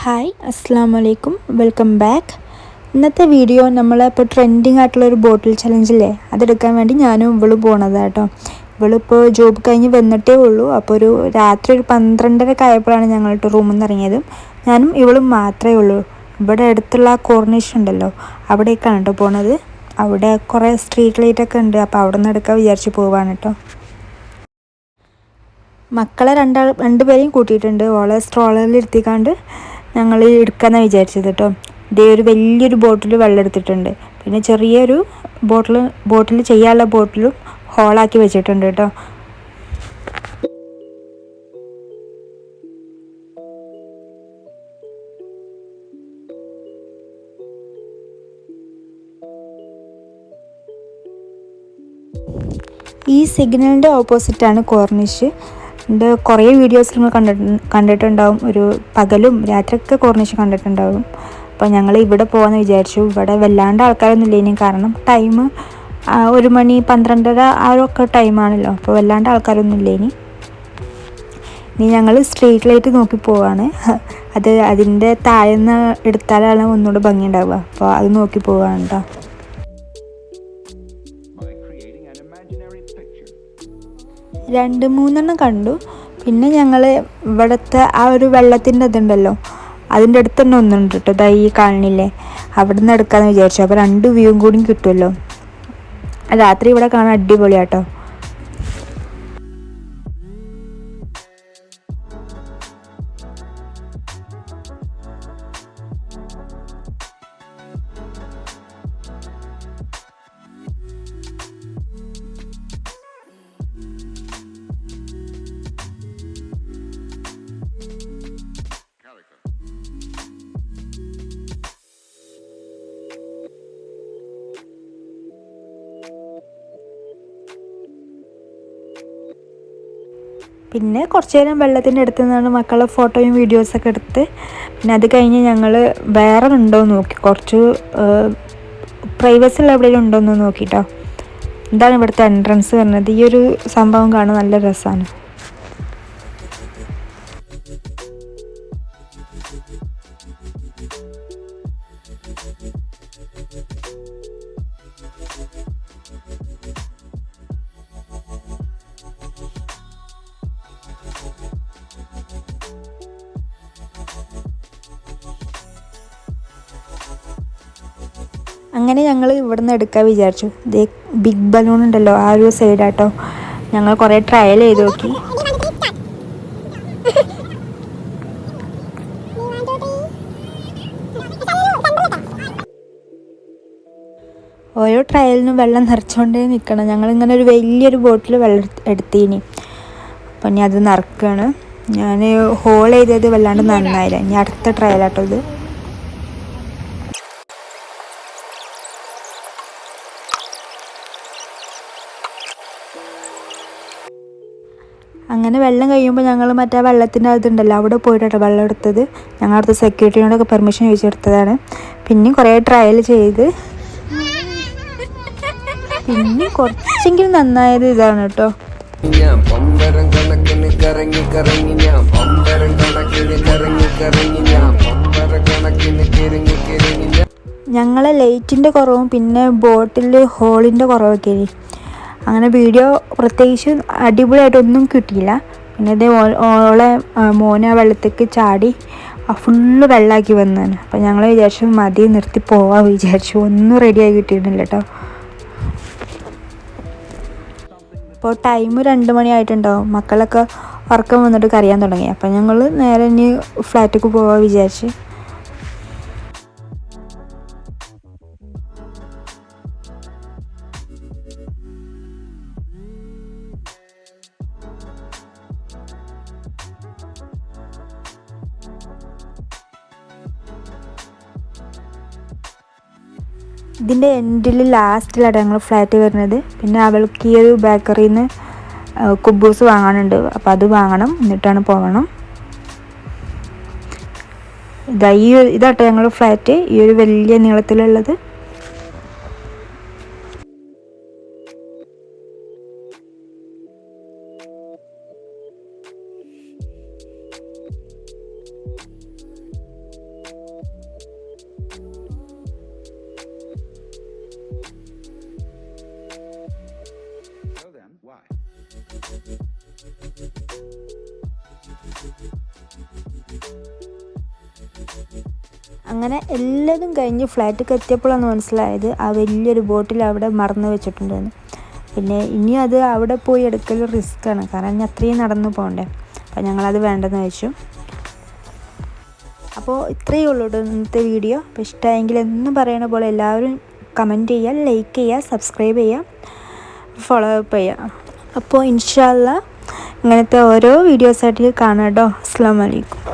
Hi അസ്സാം വലൈക്കും welcome back ഇന്നത്തെ വീഡിയോ നമ്മൾ ഇപ്പോൾ ട്രെൻഡിങ് ആയിട്ടുള്ള ഒരു ബോട്ടിൽ ചലഞ്ചില്ലേ അതെടുക്കാൻ വേണ്ടി ഞാനും ഇവൾ പോണതാണ് കേട്ടോ ഇവളിപ്പോൾ ജോബ് കഴിഞ്ഞ് വന്നിട്ടേ ഉള്ളൂ. അപ്പോൾ ഒരു രാത്രി ഒരു പന്ത്രണ്ടരക്ക് ആയപ്പോഴാണ് ഞങ്ങളുടെ റൂമിൽ നിന്ന് ഇറങ്ങിയതും. ഞാനും ഇവളും മാത്രമേ ഉള്ളൂ. ഇവിടെ അടുത്തുള്ള ആ കോർണിഷ് ഉണ്ടല്ലോ. അവിടേക്കാണ് കേട്ടോ പോണത്. അവിടെ കുറേ സ്ട്രീറ്റ് ലൈറ്റൊക്കെ ഉണ്ട്. അപ്പോൾ അവിടെ നിന്ന് എടുക്കാൻ വിചാരിച്ച് പോവാണ് കേട്ടോ മക്കളെ രണ്ടാൾ രണ്ടുപേരെയും കൂട്ടിയിട്ടുണ്ട്. ഓളെ സ്ട്രോളറിൽ ഇരുത്തിക്കാണ്ട് ഞങ്ങൾ എടുക്കാമെന്നാണ് വിചാരിച്ചത് കേട്ടോ ഇതേ ഒരു വലിയൊരു ബോട്ടിൽ വെള്ളം എടുത്തിട്ടുണ്ട്. പിന്നെ ചെറിയൊരു ബോട്ടിൽ ബോട്ടിൽ ചെയ്യാനുള്ള ബോട്ടിലും ഹോളാക്കി വെച്ചിട്ടുണ്ട് കേട്ടോ ഈ സിഗ്നലിന്റെ ഓപ്പോസിറ്റാണ് കോർണിഷ്. എന്റെ കുറേ വീഡിയോസ് നിങ്ങൾ കണ്ടിട്ട് കണ്ടിട്ടുണ്ടാവും. ഒരു പകലും രാത്രിയൊക്കെ കോർണിഷ് കണ്ടിട്ടുണ്ടാവും. അപ്പോൾ ഞങ്ങൾ ഇവിടെ പോകാമെന്ന് വിചാരിച്ചു. ഇവിടെ വല്ലാണ്ട് ആൾക്കാരൊന്നും ഇല്ലേനും കാരണം ടൈം ഒരു മണി പന്ത്രണ്ടര ആ ഒക്കെ ടൈമാണല്ലോ അപ്പോൾ വല്ലാണ്ട് ആൾക്കാരൊന്നും ഇല്ലേനി ഇനി ഞങ്ങൾ സ്ട്രീറ്റ് ലൈറ്റ് നോക്കി പോവാണ്. അത് അതിന്റെ താഴ്ന്ന് എടുത്താലാണ് ഒന്നുകൂടെ ഭംഗി ഉണ്ടാവുക. അപ്പോൾ അത് നോക്കി പോവാണ് കേട്ടോ രണ്ട് മൂന്നെണ്ണം കണ്ടു. പിന്നെ ഞങ്ങൾ ഇവിടുത്തെ ആ ഒരു വെള്ളത്തിന്റെ ഇതുണ്ടല്ലോ അതിന്റെ അടുത്ത് തന്നെ ഒന്നുണ്ട് കേട്ടോ ഈ കാണില്ലേ അവിടെ നിന്ന് എടുക്കാമെന്ന് വിചാരിച്ചു. അപ്പോൾ രണ്ട് വ്യൂവും കൂടി കിട്ടുമല്ലോ രാത്രി ഇവിടെ കാണാൻ അടിപൊളിയാട്ടോ. പിന്നെ കുറച്ച് നേരം വെള്ളത്തിന്റെ അടുത്ത് നിന്നാണ് മക്കളെ ഫോട്ടോയും വീഡിയോസൊക്കെ എടുത്ത്. പിന്നെ അത് കഴിഞ്ഞ് ഞങ്ങൾ വേറെ ഉണ്ടോ എന്ന് നോക്കി. കുറച്ച് പ്രൈവസി ഉള്ള എവിടെയെങ്കിലും ഉണ്ടോ എന്ന് നോക്കിട്ടോ. എന്താണ് ഇവിടുത്തെ എൻട്രൻസ് വരുന്നത്. ഈ ഒരു സംഭവം കാണാൻ നല്ല രസമാണ് അങ്ങനെ ഞങ്ങൾ ഇവിടെ നിന്ന് എടുക്കാൻ വിചാരിച്ചു. ദേ ബിഗ് ബലൂൺ ഉണ്ടല്ലോ ആ ഒരു സൈഡാട്ടോ ഞങ്ങൾ കുറേ ട്രയൽ ചെയ്ത് നോക്കി. ഓരോ ട്രയലിനും വെള്ളം നിറച്ചുകൊണ്ടേ നിൽക്കണം ഞങ്ങളിങ്ങനെ ഒരു വലിയൊരു ബോട്ടിൽ വെള്ളം എടുത്ത് എടുത്തീനി. അപ്പം ഇനി അത് നിറക്കുകയാണ് ഞാൻ ഹോൾ ചെയ്തത് വല്ലാണ്ട് നന്നായില്ല. ഇനി അടുത്ത ട്രയലാട്ടോ ഇത്. അങ്ങനെ വെള്ളം കഴിയുമ്പോൾ ഞങ്ങൾ മറ്റേ വെള്ളത്തിന്റെ അതുണ്ടല്ലോ അവിടെ പോയിട്ടാണ് വെള്ളം എടുത്തത്. ഞങ്ങൾ അടുത്ത സെക്യൂരിറ്റിയോടൊക്കെ പെർമിഷൻ ചോദിച്ചെടുത്തതാണ്. പിന്നെയും കുറേ ട്രയൽ ചെയ്ത്. പിന്നെ കുറച്ചെങ്കിലും നന്നായത് ഇതാണ് കേട്ടോ. ഞാൻ പമ്പരം കണക്കിന് കറങ്ങി കറങ്ങി ഞാൻ പമ്പരം കണക്കിന് കറങ്ങി കറങ്ങി ഞാൻ പമ്പര കണക്കിന് കിരങ്ങി കിരങ്ങി ഞാൻ ഞങ്ങളെ ലൈറ്റിന്റെ കുറവും പിന്നെ ബോട്ടിൽ ഹോളിന്റെ കുറവൊക്കെ അങ്ങനെ വീഡിയോ പ്രത്യേകിച്ച് അടിപൊളിയായിട്ടൊന്നും കിട്ടിയില്ല. പിന്നെ ഇതേ ഓളെ മോന വെള്ളത്തേക്ക് ചാടി ഫുള്ള് വെള്ളമാക്കി വന്നതാണ്. അപ്പം ഞങ്ങൾ വിചാരിച്ചു മതി നിർത്തി പോവാ വിചാരിച്ചു. ഒന്നും റെഡിയായി കിട്ടിയിട്ടില്ല കേട്ടോ ഇപ്പോൾ ടൈം രണ്ട് മണിയായിട്ടുണ്ടാവും മക്കളൊക്കെ ഉറക്കം വന്നിട്ട് കരയാൻ തുടങ്ങി. അപ്പം ഞങ്ങൾ നേരെ ഇനി ഫ്ലാറ്റിലേക്ക് പോവാ വിചാരിച്ച്. ഇതിന്റെ എൻഡിൽ ലാസ്റ്റിലാണ് ഞങ്ങൾ ഫ്ലാറ്റ് വരുന്നത്. പിന്നെ അവൾക്ക് ഈ ഒരു ബേക്കറിയിൽ നിന്ന് കുബൂസ് വാങ്ങാനുണ്ട്. അപ്പോൾ അത് വാങ്ങണം എന്നിട്ടാണ് പോകണം. ഇതാ ഈ ഇതാട്ടോ ഞങ്ങൾ ഫ്ലാറ്റ്. ഈ ഒരു വലിയ നീളത്തിലുള്ളത്. അങ്ങനെ എല്ലാതും കഴിഞ്ഞ് ഫ്ലാറ്റൊക്കെ എത്തിയപ്പോഴാണ് മനസ്സിലായത് ആ വലിയൊരു ബോട്ടിൽ അവിടെ മറന്നു വെച്ചിട്ടുണ്ടെന്ന്. പിന്നെ ഇനി അത് അവിടെ പോയി എടുക്കൽ റിസ്ക്കാണ് കാരണം ഇനി അത്രയും നടന്നു പോകണ്ടേ. അപ്പം ഞങ്ങളത് വേണ്ടെന്ന് വെച്ചു. അപ്പോൾ ഇത്രയേ ഉള്ളൂ ഇന്നത്തെ വീഡിയോ. അപ്പോൾ ഇഷ്ടമായെങ്കിൽ എന്നും പറയണ പോലെ എല്ലാവരും കമന്റ് ചെയ്യുക ലൈക്ക് ചെയ്യുക സബ്സ്ക്രൈബ് ചെയ്യുക ഫോളോ അപ്പ് ചെയ്യുക. അപ്പോൾ ഇൻഷാല്ല ഇങ്ങനത്തെ ഓരോ വീഡിയോസായിട്ട് കാണാം കേട്ടോ. അസ്സാം വലൈക്കും